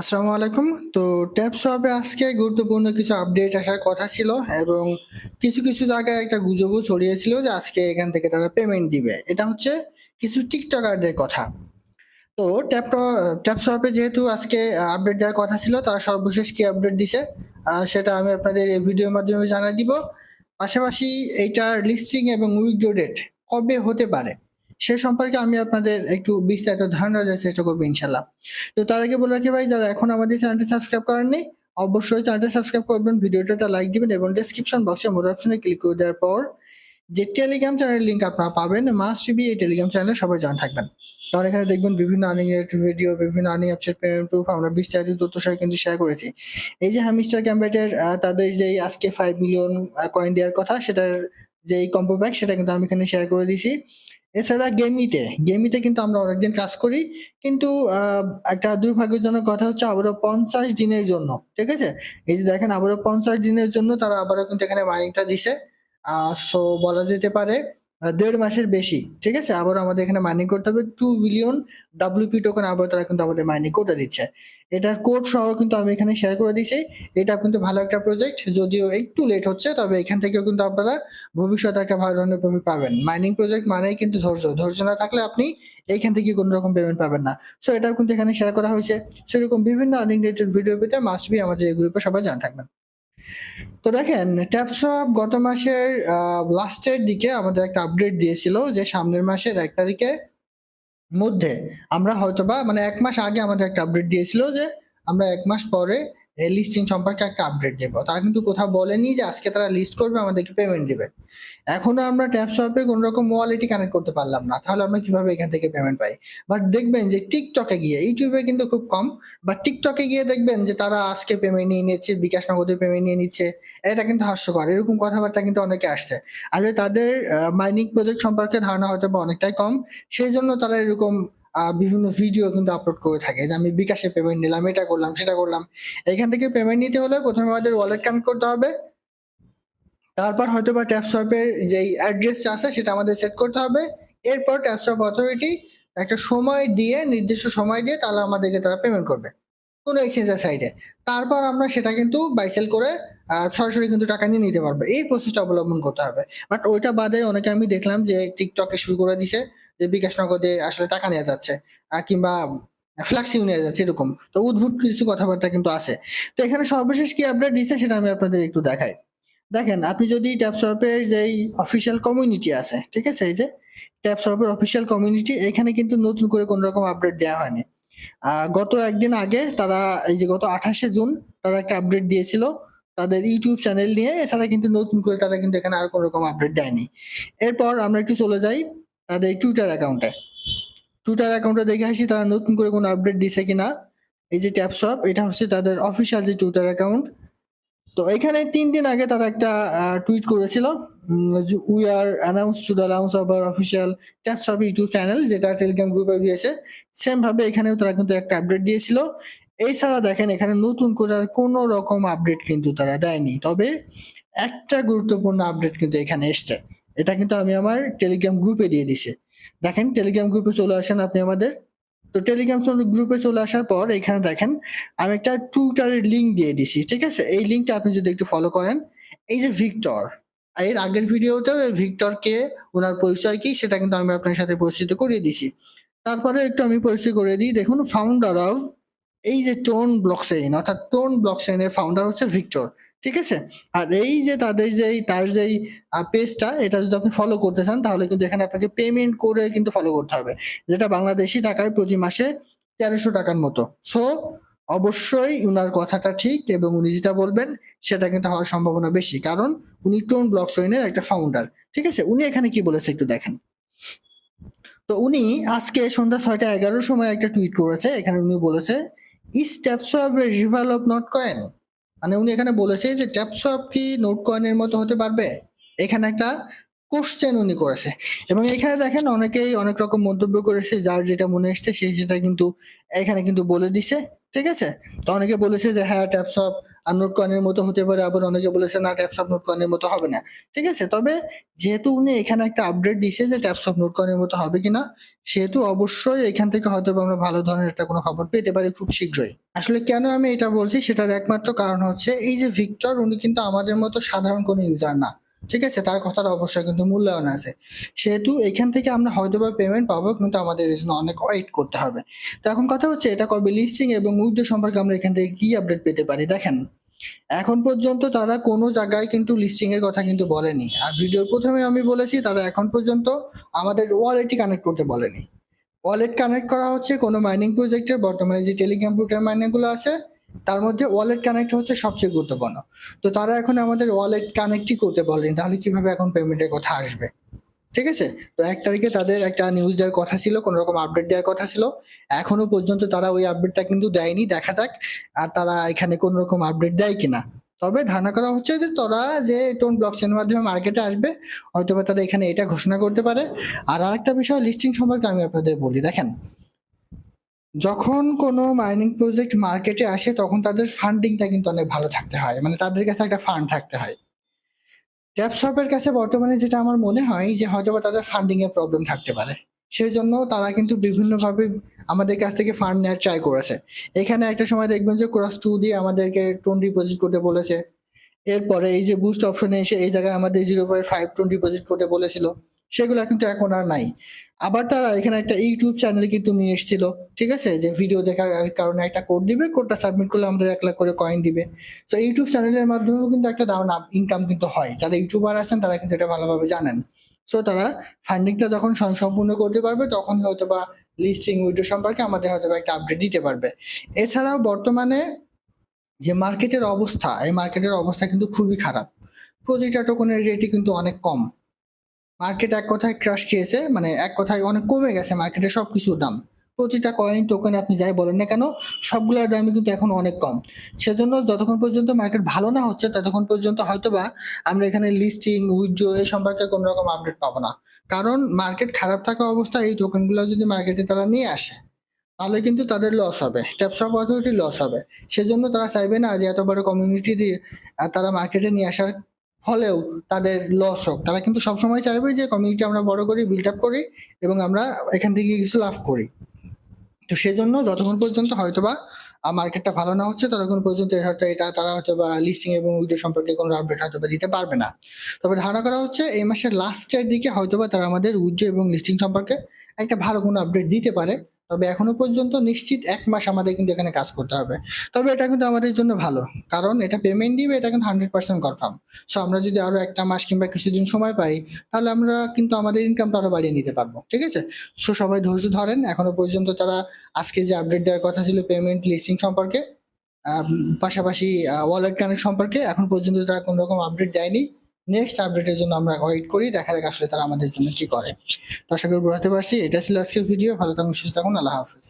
আসসালামু আলাইকুম। তো ট্যাপস হবে আজকে গুরুত্বপূর্ণ কিছু আপডেট আসার কথা ছিল এবং কিছু কিছু জায়গায় একটা গুজবও ছড়িয়েছিল যে আজকে এখান থেকে তারা পেমেন্ট দিবে। এটা হচ্ছে কিছু টিকটকারদের কথা। তো ট্যাপ ট্যাপস হবে যেহেতু আজকে আপডেট দেওয়ার কথা ছিল, তারা সর্বশেষ কি আপডেট দিছে সেটা আমি আপনাদের এই ভিডিওর মাধ্যমে জানিয়ে দিব। পাশাপাশি এইটার লিস্টিং এবং উইথড্র ডেট কবে হতে পারে? সে সম্পর্কে আমি আপনাদের একটু বিস্তারিত ধারণা দেওয়ার চেষ্টা করব ইনশাল্লাহ তো তার আগে বলে রাখি ভাই, যারা এখন আমাদের চ্যানেলটি সাবস্ক্রাইব করেননি অবশ্যই চ্যানেলটি সাবস্ক্রাইব করবেন, ভিডিওটা লাইক দিবেন এবং ডেসক্রিপশন বক্সে মোর অপশনে ক্লিক করে দেওয়ার পর যে টেলিগ্রাম চ্যানেলের লিঙ্ক আপনারা পাবেন মাস্ট বি এই টেলিগ্রাম চ্যানেলে সবাই জয়েন থাকবেন। কারণ এখানে দেখবেন বিভিন্ন আর্নিং ভিডিও বিভিন্ন আর্নিং অ্যাপসের পেমেন্ট প্রুফ আমরা বিস্তারিত তথ্য সহ কিন্তু শেয়ার করেছি। এই যে হ্যামিস্টার ক্যাম্পেটের তাদের যে আজকে ফাইভ মিলিয়ন কয়েন দেওয়ার কথা, সেটার যে কম্পো ব্যাগ সেটা কিন্তু আমি এখানে শেয়ার করে দিয়েছি। এছাড়া গেমিতে গেমিতে কিন্তু আমরা অনেকদিন কাজ করি, কিন্তু একটা দুর্ভাগ্যজনক কথা হচ্ছে আবারও পঞ্চাশ দিনের জন্য, ঠিক আছে? এই যে দেখেন আবারও পঞ্চাশ দিনের জন্য তারা আবারও কিন্তু এখানে মাইনিংটা দিছে সো বলা যেতে পারে দেড় মাসের বেশি, ঠিক আছে? আবার আমাদের এখানে মাইনিং করতে হবে টু বিলিয়ন ডাব্লিউপি টোকেন আবার তারা কিন্তু আমাদের মাইনিং করে দিচ্ছে। এটার কোড সহ কিন্তু আমি এখানে শেয়ার করে দিয়েছি। এটা কিন্তু ভালো একটা প্রজেক্ট যদিও একটু লেট হচ্ছে, তবে এখান থেকেও কিন্তু আপনারা ভবিষ্যতে একটা ভালো ধরনের পেমেন্ট পাবেন। মাইনিং প্রজেক্ট মানেই কিন্তু ধৈর্য। ধৈর্য না থাকলে আপনি এইখান থেকে কোনো রকম পেমেন্ট পাবেন না। সো এটাও কিন্তু এখানে শেয়ার করা হয়েছে। সেরকম বিভিন্ন আর্নিং রিলেটেড ভিডিও পেতে মাস্ট বি আমাদের এই গ্রুপে সবাই জানা থাকবেন। তো দেখেন ট্যাপসপ গত মাসের লাস্টের দিকে আমাদের একটা আপডেট দিয়েছিল যে সামনের মাসের এক তারিখে মধ্যে। আমরা হয়তোবা মানে এক মাস আগে আমাদের একটা আপডেট দিয়েছিল যে আমরা এক মাস পরে লিস্টিং সম্পর্কে একটা আপডেট দেবো তারা কিন্তু কোথাও বলেনি যে আজকে তারা লিস্ট করবে, আমাদেরকে পেমেন্ট দেবে। এখনও আমরা ট্যাপ শপে কোনো রকম ওয়ালেটই কানেক্ট করতে পারলাম না। তাহলে আমরা কীভাবে এখান থেকে পেমেন্ট পাই? বাট দেখবেন যে টিকটকে গিয়ে ইউটিউবে কিন্তু খুব কম বাট টিকটকে গিয়ে দেখবেন যে তারা আজকে পেমেন্ট নিয়ে নিচ্ছে, বিকাশ নগদে পেমেন্ট নিয়ে নিচ্ছে, এটা কিন্তু হাস্যকর। এরকম কথাবার্তা কিন্তু অনেকে আসছে। আসলে তাদের মাইনিং প্রজেক্ট সম্পর্কে ধারণা হয়তো বা অনেকটাই কম, সেই জন্য তারা এরকম বিভিন্ন ভিডিও কিন্তু আপলোড করে থাকে। যে আমি বিকাশে পেমেন্ট নিলাম, এটা করলাম, সেটা করলাম। এখান থেকে পেমেন্ট নিতে হলে প্রথমে আমাদের ওয়ালেট কানেক্ট করতে হবে। তারপর হয়তো বা ট্যাপ সোয়াপের যেই অ্যাড্রেসটা আছে, সেটা আমাদের সেট করতে হবে। এরপর ট্যাপ সোয়াপ অথরিটি একটা সময় দিয়ে, নির্দিষ্ট সময় দিয়ে তাহলে আমাদেরকে তারা পেমেন্ট করবে। কোনো এক্সচেঞ্জের সাইডে তারপর আমরা সেটা কিন্তু বাইসেল করে সরাসরি কিন্তু টাকা নিয়ে নিতে পারব। এই প্রসেসটা অবলম্বন করতে হবে। বাট ওইটা বাদে অনেকে আমি দেখলাম যে টিকটকে শুরু করে দিছে। যে বিকাশ নগদে আসলে টাকা নেওয়া যাচ্ছে কিংবা ফ্ল্যাক্সিও নেওয়া যাচ্ছে, এরকম। তো উদ্ভুত কিছু কথাবার্তা কিন্তু আছে। তো এখানে সর্বশেষ কি আপডেট দিচ্ছে সেটা আমি আপনাদের একটু দেখাই। দেখেন, আপনি যদি ট্যাপসপের যেই অফিসিয়াল কমিউনিটি আছে, ঠিক আছে, এই যে ট্যাপসপের অফিসিয়াল কমিউনিটি এখানে কিন্তু নতুন করে কোনো রকম আপডেট দেওয়া হয়নি। গত একদিন আগে তারা, এই যে গত আঠাশে জুন, তারা একটা আপডেট দিয়েছিল তাদের ইউটিউব চ্যানেল নিয়ে, এছাড়া কিন্তু নতুন করে তারা কিন্তু এখানে আর কোনো রকম আপডেট দেয়নি। এরপর আমরা একটু চলে যাই। তাদের এই টুইটার অ্যাকাউন্টে টুইটার অ্যাকাউন্টে দেখে আসি তারা নতুন করে কোনো আপডেট দিছে কিনা। এই যে ট্যাপসপ এটা হচ্ছে তাদের অফিসিয়াল যে টুইটার অ্যাকাউন্ট তো এখানে তিন দিন আগে তারা একটা টুইট করেছিল we are announce to the launch our official taps of YouTube channel যেটা টেলিগ্রাম গ্রুপে দিয়েছে সেম ভাবে এখানেও তারা কিন্তু একটা আপডেট দিয়েছিল। এছাড়া দেখেন এখানে নতুন করে আর কোনো রকম আপডেট কিন্তু তারা দেয়নি। তবে একটা গুরুত্বপূর্ণ আপডেট কিন্তু এখানে এসছে। এটা কিন্তু আমি আমার টেলিগ্রাম গ্রুপে দিয়ে দিছি। দেখেন টেলিগ্রাম গ্রুপে চলে আসেন আপনি আমাদের। তো টেলিগ্রাম গ্রুপে চলে আসার পর এখানে দেখেন, আমি একটা টুইটারের লিঙ্ক দিয়ে দিছি, ঠিক আছে? এই লিঙ্কটা আপনি যদি একটু ফলো করেন, এই যে ভিক্টর এর আগের ভিডিওতেও ভিক্টর কে ওনার পরিচয় কি, সেটা কিন্তু আমি আপনার সাথে পরিচিত করিয়ে দিছি। তারপরে একটু আমি পরিচয় করে দিই, দেখুন ফাউন্ডার অফ এই যে টোন ব্লকচেইন অর্থাৎ টোন ব্লকচেইনের ফাউন্ডার হচ্ছে ভিক্টর ঠিক আছে? আর এই যে তাদের যেই, তার যেই পেজটা এটা যদি আপনি ফলো করতে চান, তাহলে কিন্তু এখানে আপনাকে পেমেন্ট করে কিন্তু ফলো করতে হবে। যেটা বাংলাদেশি টাকায় প্রতি মাসে তেরোশো টাকার মতো। সো অবশ্যই উনার কথাটা ঠিক এবং উনি যেটা বলবেন, সেটা কিন্তু হওয়ার সম্ভাবনা বেশি। কারণ উনি টোন ব্লক সইনের একটা ফাউন্ডার ঠিক আছে? উনি এখানে কি বলেছে একটু দেখেন। তো উনি আজকে সন্ধ্যা ছয়টা এগারোর সময় একটা টুইট করেছে। এখানে উনি বলেছে is Tapswap rival of Notcoin মানে উনি এখানে বলেছে যে ট্যাপসপ কি নোট কয়েনের মতো হতে পারবে? এখানে একটা কোশ্চেন উনি করেছে। এবং এখানে দেখেন অনেকেই অনেক রকম মন্তব্য করেছে, যার যেটা মনে এসছে সে সেটা কিন্তু এখানে কিন্তু বলে দিছে, ঠিক আছে? তো অনেকে বলেছে যে হ্যাঁ ট্যাপসপ নোট কয়েনের মতো হতে পারে, আবার অনেকে বলেছে না ট্যাপস অফ নোট কয়েনের মতো হবে না। ঠিক আছে? তবে যেহেতু উনি এখানে একটা আপডেট দিছে যে ট্যাপস অফ নোট কয়েনের মতো হবে কিনা, সেহেতু অবশ্যই এখান থেকে হয়তো আমরা ভালো ধরনের একটা কোনো খবর পেতে পারি খুব শীঘ্রই। আসলে কেন আমি এটা বলছি? সেটার একমাত্র কারণ হচ্ছে, এই যে ভিক্টর উনি কিন্তু আমাদের মতো সাধারণ কোনো ইউজার না। ঠিক আছে? তার কথাটা অবশ্যই কিন্তু মূল্যায়ন আছে। সেহেতু এখান থেকে আমরা হয়তো বা পেমেন্ট পাবো, কিন্তু আমাদের জন্য অনেক ওয়েট করতে হবে। তো এখন কথা হচ্ছে, এটা কবে লিস্টিং এবং উইথড্র সম্পর্কে আমরা এখান থেকে কি আপডেট পেতে পারি? দেখেন, এখন পর্যন্ত তারা কোনো জায়গায় কিন্তু লিস্টিং এর কথা কিন্তু বলেনি। আর ভিডিওর প্রথমে আমি বলেছি, তারা এখন পর্যন্ত আমাদের ওয়ালেটই কানেক্ট করতে বলেনি। ওয়ালেট কানেক্ট করা হচ্ছে কোনো মাইনিং প্রজেক্টের বর্তমানে যে টেলিকম্পিউটার মাইনিংগুলো আছে তার মধ্যে ওয়ালেট কানেক্ট হচ্ছে সবচেয়ে গুরুত্বপূর্ণ। তো তারা এখন আমাদের ওয়ালেট কানেক্টই করতে বলেনি তাহলে কীভাবে এখন পেমেন্টের কথা আসবে? ঠিক আছে? তো এক তারিখে তাদের একটা নিউজ দেওয়ার কথা ছিল, কোনো রকম আপডেট দেওয়ার কথা ছিল। এখনও পর্যন্ত তারা ওই আপডেটটা কিন্তু দেয়নি, দেখা যাক, আর তারা এখানে কোনো রকম আপডেট দেয় কিনা। তবে ধারণা করা হচ্ছে যে তারা যে টোন ব্লকচেনের মাধ্যমে মার্কেটে আসবে, হয়তোবা তারা এখানে এটা ঘোষণা করতে পারে। আর আরেকটা বিষয় লিস্টিং সম্পর্কে আমি আপনাদের বলি, দেখেন যখন কোনো মাইনিং প্রজেক্ট মার্কেটে আসে, তখন তাদের ফান্ডিংটা কিন্তু অনেক ভালো থাকতে হয়। মানে তাদের কাছে একটা ফান্ড থাকতে হয়। ট্যাপ শপের কাছে বর্তমানে যেটা আমার মনে হয় যে, হয়তোবা তাদের ফান্ডিং এর প্রবলেম থাকতে পারে। সেই জন্য তারা কিন্তু বিভিন্নভাবে আমাদের কাছ থেকে ফান্ড নেওয়ার ট্রাই করেছে। এখানে একটা সময় দেখবেন যে ক্রস টু দিয়ে আমাদেরকে টোন ডিপোজিট করতে বলেছে। এরপরে এই যে বুস্ট অপশনে এসে এই জায়গায় আমাদের zero point five TON deposit করতে বলেছিল। সেগুলো কিন্তু এখন আর নাই। আবার তারা এখানে একটা ইউটিউব চ্যানেল কিন্তু নিয়ে এসেছিল, ঠিক আছে? যে ভিডিও দেখার কারণে একটা কোড দিবে কোডটা সাবমিট করলে আমাদের এক লাখ করে কয়েন দিবে। তো ইউটিউব চ্যানেলের মাধ্যমেও কিন্তু একটা দারুণ ইনকাম কিন্তু হয়। যারা ইউটিউবার আছেন, তারা কিন্তু এটা ভালোভাবে জানেন। সো তারা ফান্ডিংটা যখন সম্পূর্ণ করতে পারবে তখন হয়তো বা লিস্টিং উইড্রো সম্পর্কে আমাদের হয়তো বা একটা আপডেট দিতে পারবে। এছাড়াও বর্তমানে যে মার্কেটের অবস্থা, এই মার্কেটের অবস্থা কিন্তু খুবই খারাপ। প্রতিটা টোকনের রেটই কিন্তু অনেক কম। মার্কেট এক কথায় ক্রাশ খেয়েছে মানে এক কথায় অনেক কমে গেছে মার্কেটে সব কিছুর দাম। প্রতিটা কয়েন টোকেন আপনি যাই বলেন না কেন, সবগুলোর দামই কিন্তু এখন অনেক কম। সেজন্য যতক্ষণ পর্যন্ত মার্কেট ভালো না হচ্ছে, ততক্ষণ পর্যন্ত হয়তোবা আমরা এখানে লিস্টিং উইথড্র এই সম্পর্কে কোনো রকম আপডেট পাবো না। কারণ মার্কেট খারাপ থাকা অবস্থায় এই টোকেনগুলো যদি মার্কেটে তারা নিয়ে আসে, তাহলে কিন্তু তাদের লস হবে। ট্যাপস অফ অথরিটি লস হবে। সেজন্য তারা চাইবে না যে এত বড় কমিউনিটি দিয়ে তারা মার্কেটে নিয়ে আসার ফলেও তাদের লস হোক। তারা কিন্তু সবসময় চাইবে যে কমিউনিটি আমরা বড় করি বিল্ড আপ করি এবং আমরা এখান থেকে কিছু লাভ করি। তো সেজন্য যতক্ষণ পর্যন্ত হয়তো বা মার্কেটটা ভালো না হচ্ছে, ততক্ষণ পর্যন্ত হয়তো এটা তারা হয়তো বা লিস্টিং এবং উইড্রো সম্পর্কে কোনো আপডেট হয়তো বা দিতে পারবে না। তবে ধারণা করা হচ্ছে এই মাসের লাস্টের দিকে হয়তো বা তারা আমাদের উইড্রো এবং লিস্টিং সম্পর্কে একটা ভালো কোনো আপডেট দিতে পারে। তবে এখনও পর্যন্ত নিশ্চিত এক মাস আমাদের কিন্তু এখানে কাজ করতে হবে। তবে এটা কিন্তু আমাদের জন্য ভালো। কারণ এটা পেমেন্ট দিবে, এটা কিন্তু হান্ড্রেড পার্সেন্ট কনফার্ম সো আমরা যদি আরও একটা মাস কিংবা কিছুদিন সময় পাই, তাহলে আমরা কিন্তু আমাদের ইনকামটা আরও বাড়িয়ে নিতে পারব। ঠিক আছে? সো সবাই ধৈর্য ধরেন, এখনও পর্যন্ত তারা আজকে যে আপডেট দেওয়ার কথা ছিল পেমেন্ট লিস্টিং সম্পর্কে পাশাপাশি ওয়ালেট কানেক্ট সম্পর্কে, এখন পর্যন্ত তারা কোনো রকম আপডেট দেয়নি। নেক্সট আপডেটের জন্য আমরা ওয়েট করি, দেখা যাক আসলে তারা আমাদের জন্য কি করে। তো আশা করি বোঝাতে পারছি, এটা ছিল আজকের ভিডিও ভালো থাকুন, সুস্থ থাকুন, আল্লাহ হাফিজ।